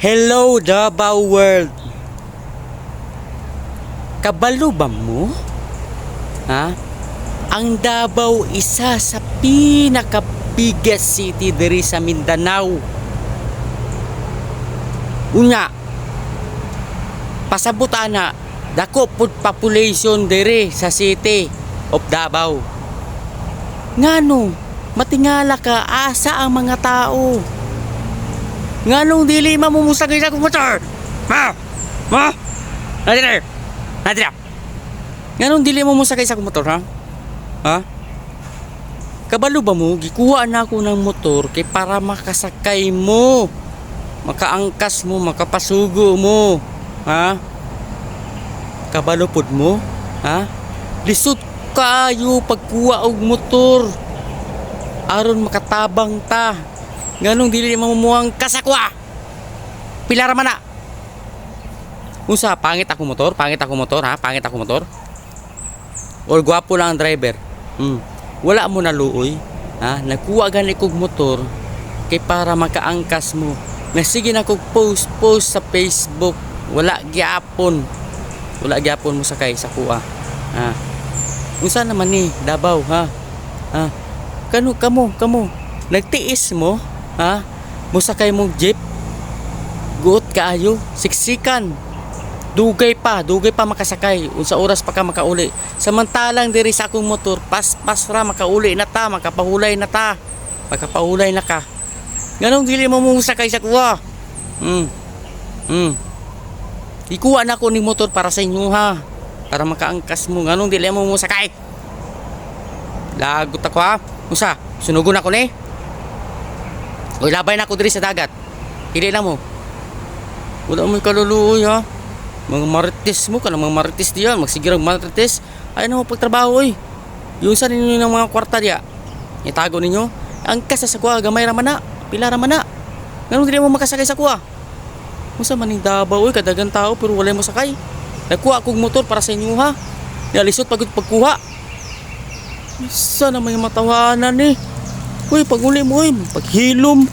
Hello, Davao World. Kabalo ba mo? Ha? Ang Davao isa sa pinaka biggest city diri sa Mindanao. Unya, pasabot ana, dako pud population diri sa city of Davao. Ngano, matingala ka asa ang mga tao. Nganong dili mamumusagay sa akong motor? Ma! Ma! Nadira! Nadira! Nganong dili mo musakay sa akong motor, ha? Ha? Kabalo ba mo? Gikuha na ako ng motor kay para makasakay mo. Makaangkas mo, makapasugo mo. Ha? Kabalo pod mo? Ha? Lisod kayo pagkuha og motor. Aron makatabang ta. Nganong dili mamumuang kasakwa. Pilara man na. Unsa pangit ako motor? Pangit ako motor ha? Pangit ako motor? Or gwapo lang ang driver? Hmm. Wala mo na luoy. Ha? Nagkuha gani kog motor kay para makaangkas mo. Na sige na kog post post sa Facebook. Wala gyapon. Wala gyapon mo sakay sa kuha. Ha? Unsa naman ni Davao ha? Ha? Kano kamo kamo nagtiis mo ha? Musakay mong jeep. Guot kaayo, siksikan. Dugay pa, dugay pa makasakay. Unsa oras pa ka makauli. Samantalang diri sa akong motor, pas pas ra makauli na ta, makapahulay na ta. Makapahulay na ka. Ganong dili mo mong sakay sa kuha. Hmm. Hmm. Ikuha na ko ni motor para sa inyo ha. Para makaangkas mo. Ganong dili mo mong sakay. Lagot ako ha. Unsa? Sunugon ako ni. Uy, labay na ako diri sa dagat. Hili na mo. Wala mo kaluluoy ha. Mga marites mo ka mga marites diyan. Magsigirang marites. Ay na mo pagtrabaho oy. Yung sa ninyo ng mga kwarta diya. Itago ninyo. Ang kasa sa kuha, gamay raman na. Pila raman na. Ganun dili mo makasakay sa kuha. Musa maning Davao oy, kadagang tao pero wala mo sakay. Nagkuha kog motor para sa inyo ha. Nalisot pagod pagkuha. Isa na may matawanan eh. Uy, pag uli eh, paghilom.